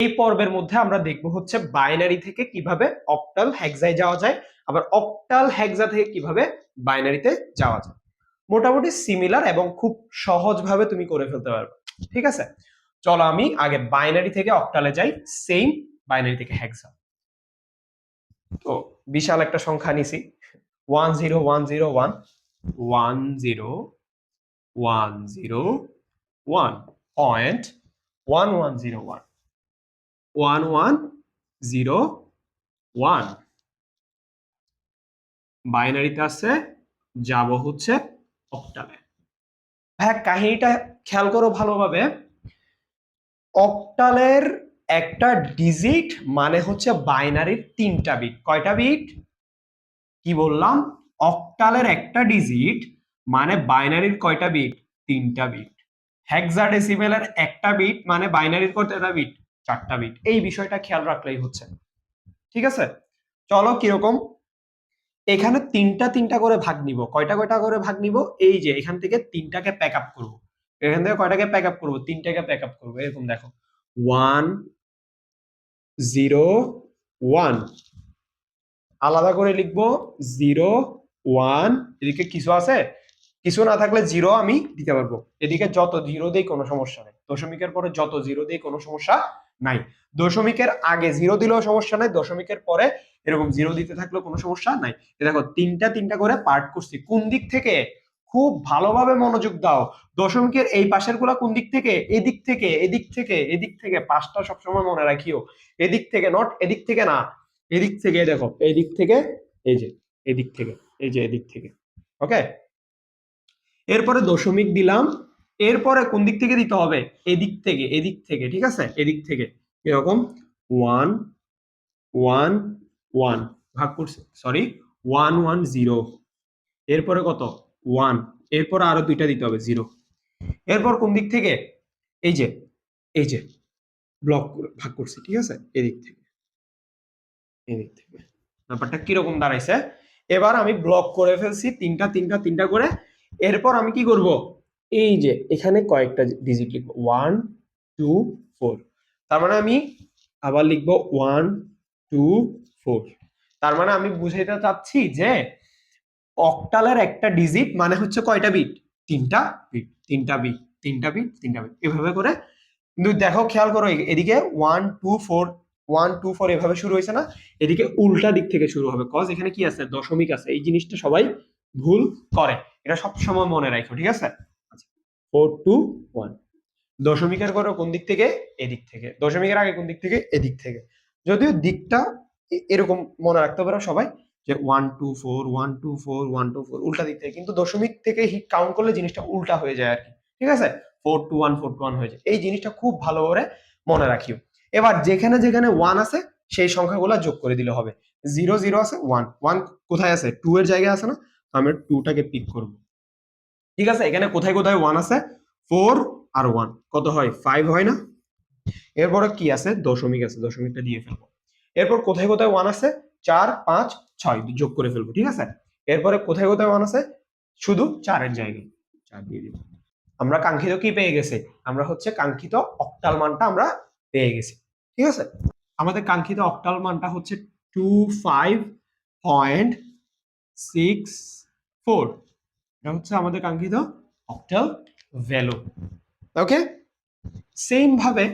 এই পর্বের মধ্যে আমরা দেখব হচ্ছে বাইনারি থেকে কীভাবে অক্টাল হেক্সায় যাওয়া যায়, আবার অক্টাল হেক্সা থেকে কীভাবে বাইনারিতে যাওয়া যায়। মোটামুটি সিমিলার এবং খুব সহজভাবে তুমি করে ফেলতে পারবে। ঠিক আছে? চলো আমি আগে বাইনারি থেকে অক্টালে যাই সেম বাইনারি থেকে হেক্সা তো বিশাল একটা সংখ্যা নিছি। One zero one zero one one zero one zero one point one one zero one one one zero one. বাইনারিতে আছে যাব হচ্ছে অক্টালে হ্যাঁ কাহিনীটা খেয়াল করো ভালোভাবে। অক্টালের একটা ডিজিট মানে হচ্ছে বাইনারির তিনটা বিট কয়টা বিট কি বললাম? অক্টালের একটা ডিজিট মানে বাইনারির কয়টা বিট তিনটা বিট হেক্সাডেসিমেলের একটা বিট মানে বাইনারির কয়টা বিট চারটা বিট এই বিষয়টা খেয়াল রাখলেই হচ্ছে। ঠিক আছে? চলো কীরকম? এখানে তিনটা তিনটা করে ভাগ নিব। কয়টা কয়টা করে ভাগ নিব? এই যে, এখান থেকে তিনটাকে প্যাক আপ করব। এখান থেকে কয়টাকে প্যাক আপ করব? তিনটাকে প্যাক আপ করব। এরকম দেখো। ওয়ান জিরো ওয়ান আলাদা করে লিখব জিরো ওয়ান এদিকে কিছু আছে? কিছু না থাকলে জিরো আমি দিতে পারব। এদিকে যত জিরো দেই কোনো সমস্যা নেই। দশমিকের পরে যত জিরো দেই কোনো সমস্যা নাই। দশমিকের আগে জিরো দিলেও সমস্যা নাই, দশমিকের পরে এরকম জিরো দিতে থাকলেও কোনো সমস্যা নাই। দেখো, তিনটা তিনটা করে পার্ট করছি। কোন দিক থেকে? খুব ভালোভাবে মনোযোগ দাও। দশমিকের এই পাশেরগুলা কোন দিক থেকে? এদিক থেকে এদিক থেকে এদিক থেকে। পাঁচটা সবসময় মনে রাখিও। এদিক থেকে নট এদিক থেকে না। এদিক থেকে দেখো, এদিক থেকে, এই যে, এদিক থেকে, এই যে, এদিক থেকে। ওকে এরপরে দশমিক দিলাম। এরপরে কোন দিক থেকে দিতে হবে? এদিক থেকে এদিক থেকে, ঠিক আছে? এদিক থেকে। এরকম ওয়ান ওয়ান ওয়ান ভাগ করছে। সরি ওয়ান ওয়ান জিরো এরপরে কত? ওয়ান এরপর আরও দুইটা দিতে হবে জিরো এরপর কোন দিক থেকে? এই যে এই যে ব্লক ভাগ করছি, ঠিক আছে? এদিক থেকে। এদিক থেকে। ব্যাপারটা কীরকম দাঁড়াইছে? এবার আমি ব্লক করে ফেলছি, তিনটা তিনটা তিনটা করে। এরপর আমি কি করব? এই যে, এখানে কয়েকটা ডিজিট লিখব। ওয়ান টু ফোর তার মানে আমি আবার লিখব ওয়ান টু ফোর তার মানে আমি বুঝাইতে চাচ্ছি যে, অক্টালের একটা ডিজিট মানে হচ্ছে কয়টা বিট তিনটা বিট তিনটা বিট তিনটা বিট তিনটা বিট এভাবে করে, কিন্তু দেখো, খেয়াল করো এদিকে one two four one two four এভাবে শুরু হয়েছে না? এদিকে উল্টা দিক থেকে শুরু হবে কজ এখানে কি আছে? দশমিক আছে। এই জিনিসটা সবাই ভুল করে। এটা সব সময় মনে রাখো, ঠিক আছে? ফোর টু ওয়ান দশমিকের পরে কোন দিক থেকে? এদিক থেকে। দশমিকের আগে কোন দিক থেকে? এদিক থেকে। যদিও দিকটা এরকম মনে রাখতে পারো সবাই যে one two four one two four one two four উল্টা দিক থেকে। কিন্তু দশমিক থেকে কাউন্ট করলে জিনিসটা উল্টা হয়ে যায় আর কি। ঠিক আছে? Four two one four two one হয়ে যায়। এই জিনিসটা খুব ভালো করে মনে রাখিও। এবার যেখানে যেখানে ওয়ান আছে, সেই সংখ্যাগুলো যোগ করে দিলে হবে। জিরো জিরো আছে ওয়ান ওয়ান কোথায় আছে? টু এর জায়গায় আছে না? আমি টুটাকে পিক করব। ঠিক আছে? এখানে কোথায় কোথায় ওয়ান আছে? ফোর আর ওয়ান কত হয়? ফাইভ হয় না? এরপরে কি আছে? দশমিক আছে। দশমিকটা দিয়ে ফেলব। এরপর কোথায় কোথায় ওয়ান আছে? চার, পাঁচ, ছয়। যোগ করে ফেলব, ঠিক আছে? এরপরে কোথায় কোথায় ওয়ান আছে? শুধু চারের জায়গায়। চার দিয়ে দিব। আমরা কাঙ্ক্ষিত কি পেয়ে গেছে? আমরা হচ্ছে কাঙ্ক্ষিত অক্টাল মানটা আমরা পেয়ে গেছি। ঠিক আছে? আমাদের কাঙ্ক্ষিত অক্টাল মানটা হচ্ছে two five point six four এটা হচ্ছে আমাদের কাঙ্ক্ষিত অক্টাল ভ্যালু ওকে সেম ভাবে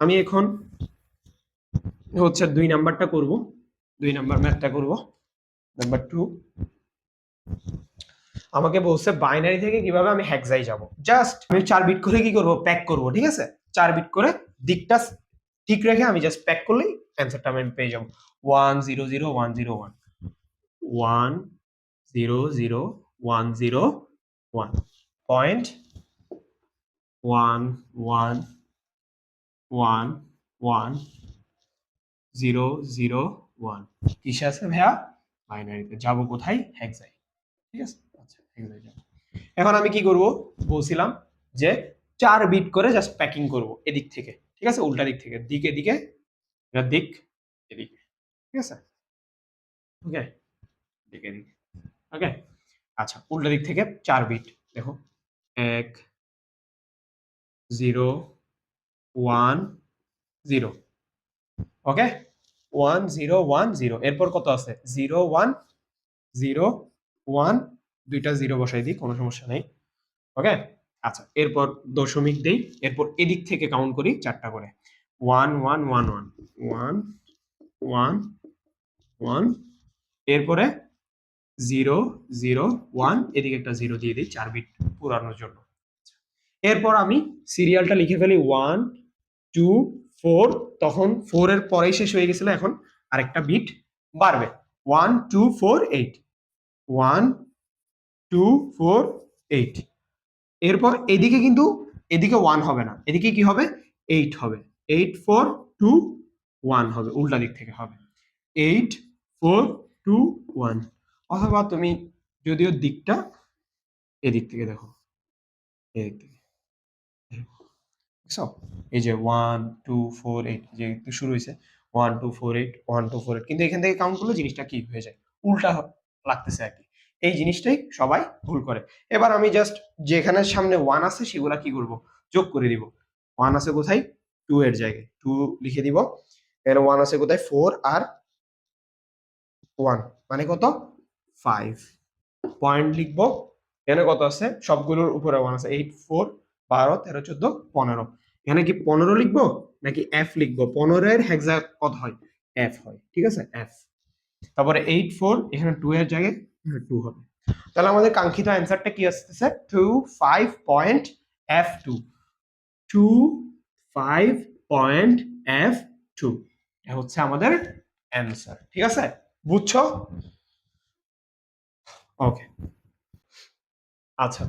আমি এখন হচ্ছে দুই নাম্বারটা করব। দুই নাম্বার ম্যাথটা করব। নাম্বার টু আমাকে বলছে বাইনারি থেকে কীভাবে আমি হ্যাকজাই যাব। জাস্ট আমি চার বিট করে কি করব? প্যাক করব ঠিক আছে? চার বিট করে দিকটা ঠিক রেখে আমি জাস্ট প্যাক করলেই অ্যান্সারটা আমি পেয়ে যাব। One zero zero one zero one one zero zero one zero one point one one one one zero zero one কিসে আছে ভাইয়া? বাইনারিতে। যাব কোথায়? হ্যাকজাই ঠিক আছে? আচ্ছা হ্যাকজাই যাব। এখন আমি কি করব? বলছিলাম যে চার বিট করে জাস্ট প্যাকিং করব এদিক থেকে। ঠিক আছে? উল্টা দিক থেকে। দিক এদিকে দিক, এদিকে। ঠিক আছে? ওকে দিক এদিকে ওকে আচ্ছা উল্টো দিক থেকে চার বিট দেখো। এক zero one zero okay one zero one zero এরপর কত আছে? জিরো ওয়ান জিরো ওয়ান দুইটা জিরো বসাই দিই, কোনো সমস্যা নেই। ওকে আচ্ছা এরপর দশমিক দেই। এরপর এদিক থেকে কাউন্ট করি চারটা করে। One one one one one one one এরপরে জিরো জিরো, ওয়ান, এদিকে একটা জিরো দিয়ে দিই, চার বিট পুরানোর জন্য। এরপর আমি সিরিয়ালটা লিখে ফেলি ওয়ান টু ফোর তখন ফোর এর পরেই শেষ হয়ে গেছিল, এখন আরেকটা বিট বাড়বে। One two four eight one two four eight এরপর এদিকে কিন্তু, এদিকে ওয়ান হবে না। এদিকে কি হবে? এইট হবে। এইট ফোর টু ওয়ান হবে। উল্টা দিক থেকে হবে। এইট ফোর টু ওয়ান অথবা তুমি যদিও দিকটা এদিক থেকে দেখো। এদিক থেকে। এই যে ওয়ান টু ফোর এইট যে একটু শুরু হয়েছে one two four eight one two four eight কিন্তু এখান থেকে কাউন্ট করলে জিনিসটা কি হয়ে যায়? উল্টা লাগতেছে আর কি। এই জিনিসটাই সবাই ভুল করে। এবার আমি জাস্ট যেখানে সামনে ওয়ান আছে সেগুলা কি করব? যোগ করে দিব। ওয়ান আছে কোথায়? টু এর জায়গায়। টু লিখে দিব। এখানে ওয়ান আছে কোথায়? ফোর আর ওয়ান মানে কত? ফাইভ পয়েন্ট লিখব। এখানে কত আছে? সবগুলোর উপরে ওয়ান আছে। এইট ফোর বারো, তেরো, চোদ্দ, পনেরো। এখানে কি পনেরো লিখব? নাকি এফ লিখব? পনেরোর হেক্সা কত হয়? এফ হয়। ঠিক আছে? এফ তারপরে এইট ফোর এখানে টু এর জায়গায় টু হবে। তাহলে আমাদের কাঙ্ক্ষিত অ্যান্সারটা কি আসতেছে? Two five point F two two five point F two হচ্ছে আমাদের অ্যান্সার ঠিক আছে? বুঝছ? ওকে আচ্ছা।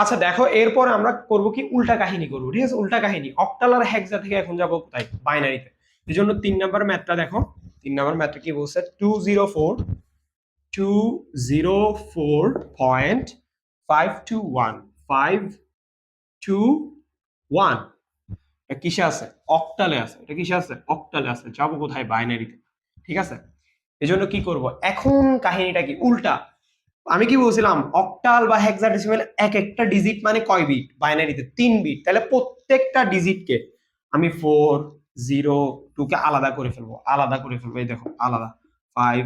আচ্ছা দেখো, এরপর আমরা করব কি? উল্টা কাহিনী করব, ঠিক আছে? উল্টা কাহিনী। অক্টাল আর হেক্সা থেকে এখন যাব তাই বাইনারিতে এই জন্য তিন নাম্বার ম্যাথটা দেখো। তিন নাম্বার ম্যাথটা কি বলছে? Two zero four two zero four point five two one five two one এটা কিসে আছে? অক্টালে আছে। এটা কিসে আছে? অক্টালে আছে। যাব কোথায়? বাইনারিতে ঠিক আছে? এই জন্য কি করব? এখন কাহিনীটা কি? উল্টা। আমি কি বলছিলাম? অক্টাল বা হেক্সাডেসিমাল এক একটা ডিজিট মানে কয় বিট বাইনারিতে তিন বিট তাহলে প্রত্যেকটা ডিজিটকে আমি ফোর জিরো টু কে আলাদা করে ফেলব। আলাদা করে ফেলব। এই দেখো, আলাদা। ফাইভ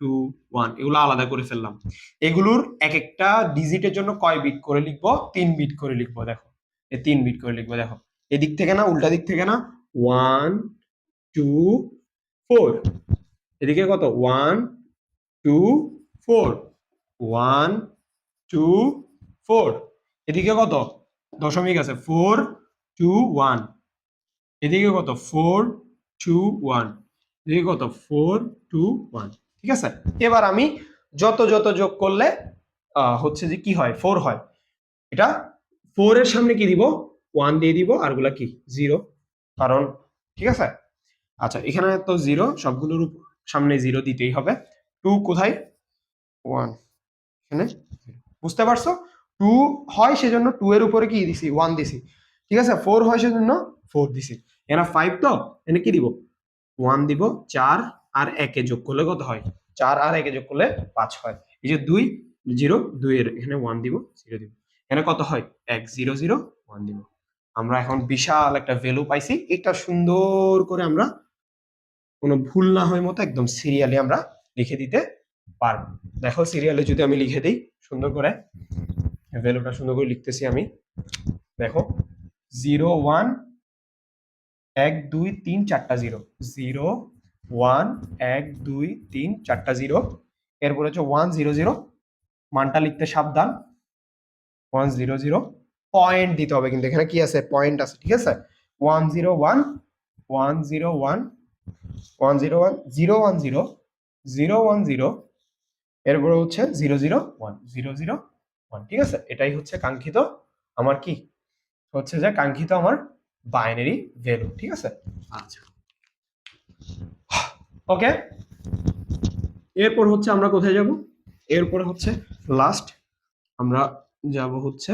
টু ওয়ান এগুলো আলাদা করে ফেললাম। এগুলোর এক একটা ডিজিটের জন্য কয় বিট করে লিখব? তিন বিট করে লিখব, দেখো। এই তিন বিট করে লিখব, দেখো। এদিক থেকে না, উল্টা দিক থেকে না ওয়ান টু ফোর এদিকে কত? One two four one, two, four. এদিকে কত? দশমিক আছে। Four, two, one. এদিকে কত? Four, two, one. এদিকে কত? Four, two, one. ঠিক আছে? এবার আমি যত যত যোগ করলে হচ্ছে যে কি হয়? ফোর হয়। এটা ফোর এর সামনে কি দিব? ওয়ান দিয়ে দিব। আরগুলা কি? জিরো। কারণ, ঠিক আছে? আচ্ছা এখানে তো জিরো। সবগুলোর সামনে জিরো দিতেই হবে। টু কোথায়? ওয়ান। এখানে। বুঝতে পারছ? টু হয় সেজন্য টু এর উপরে কি দিছি? ওয়ান দিছি। ঠিক আছে? ফোর হয় সেজন্য ফোর দিছি। এখানে ফাইভ তো? এখানে কি দিব? ওয়ান দিব, চার আর একে যোগ করলে কত হয়? চার আর একে যোগ করলে পাঁচ হয়। এই যে দুই জিরো দুই এর এখানে ওয়ান দিব জিরো দিব। এখানে কত হয়? এক জিরো জিরো ওয়ান দিব। আমরা এখন বিশাল একটা ভ্যালু পাইছি। এটা সুন্দর করে আমরা কোনো ভুল না হয় মতো একদম সিরিয়ালি আমরা লিখে দিতে পারব। দেখো সিরিয়ালে যদি আমি লিখে দিই, সুন্দর করে। ভ্যালুটা সুন্দর করে লিখতেছি আমি। দেখো জিরো ওয়ান এক দুই তিন চারটা জিরো জিরো ওয়ান এক দুই তিন চারটা জিরো এরপর হচ্ছে ওয়ান জিরো জিরো মানটা লিখতে সাবধান। ওয়ান জিরো জিরো পয়েন্ট দিতে হবে কিন্তু, এখানে কি আছে? পয়েন্ট আছে, ঠিক আছে? One zero one one zero one one zero one zero one zero zero one zero এরপরে হচ্ছে zero zero one zero zero one ঠিক আছে? এটাই হচ্ছে কাঙ্ক্ষিত আমার কি? হচ্ছে যে কাঙ্ক্ষিত আমার বাইনারি ভ্যালু ঠিক আছে? আচ্ছা। ওকে এরপর হচ্ছে আমরা কোথায় যাব? এরপরে হচ্ছে লাস্ট আমরা যাব হচ্ছে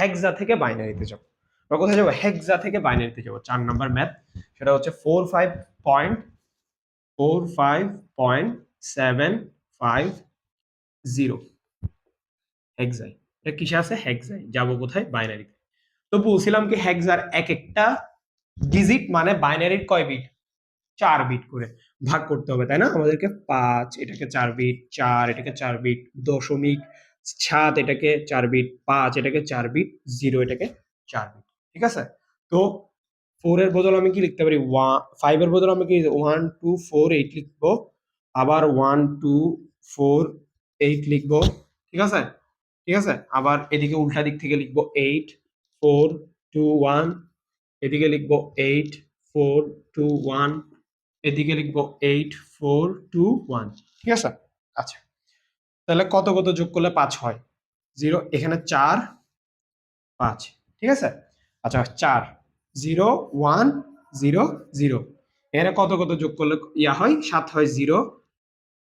হেক্সা থেকে বাইনারিতে যাব। আমরা কোথায় যাব? হেক্সা থেকে বাইনারিতে যাব। চার নাম্বার ম্যাথ সেটা হচ্ছে four five point four five point seven five zero হেক্সাই এটা কিসে আছে? হেক্সাই যাব কোথায়? বাইনারিতে তো। বলছিলাম কি হেক্সার এক একটা ডিজিট মানে বাইনারির কয় বিট চার বিট করে ভাগ করতে হবে, তাই না? আমাদেরকে পাঁচ, এটাকে চার বিট চার, এটাকে চার বিট দশমিক সাত, এটাকে চার বিট পাঁচ, এটাকে চার বিট জিরো এটাকে চার বিট ঠিক আছে? তো ফোর এর বদল আমি কি লিখতে পারি? ওয়ান ফাইভ এর বদল আমি কি ওয়ান টু ফোর এইট লিখব। আবার ওয়ান টু ফোর এইট লিখব। ঠিক আছে? ঠিক আছে? আবার এদিকে উল্টা দিক থেকে লিখব এইট ফোর টু ওয়ান এদিকে লিখব এইট ফোর টু ওয়ান এদিকে লিখব এইট ফোর টু ওয়ান ঠিক আছে? আচ্ছা। তাহলে কত কত যোগ করলে পাঁচ হয়? জিরো এখানে চার, পাঁচ। ঠিক আছে? আচ্ছা চার। Zero one zero zero. এখানে কত কত যোগ করলে ইয়া হয়? সাত হয় জিরো,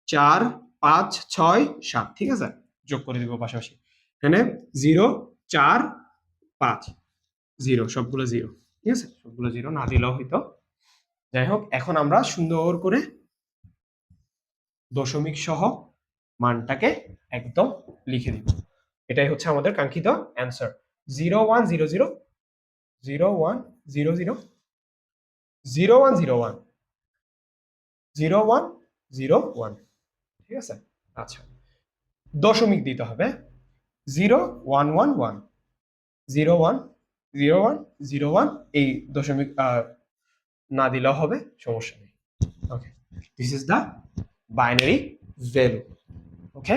চার, পাঁচ, ছয়, সাত, ঠিক আছে? যোগ করে দিব পাশাপাশি। এখানে জিরো, চার, পাঁচ। জিরো, সবগুলো জিরো, ঠিক আছে? সবগুলো জিরো না দিলেও হয়তো যাই হোক, এখন আমরা সুন্দর করে দশমিক সহ মানটাকে একদম লিখে দিব। এটাই হচ্ছে আমাদের কাঙ্ক্ষিত answer zero one zero zero zero one zero zero zero one zero one zero one zero one ঠিক আছে? আচ্ছা। দশমিক দিতে হবে। Zero one one one zero one zero one zero one এই দশমিক না দিলেও হবে, সমস্যা নেই। Okay this is the binary value okay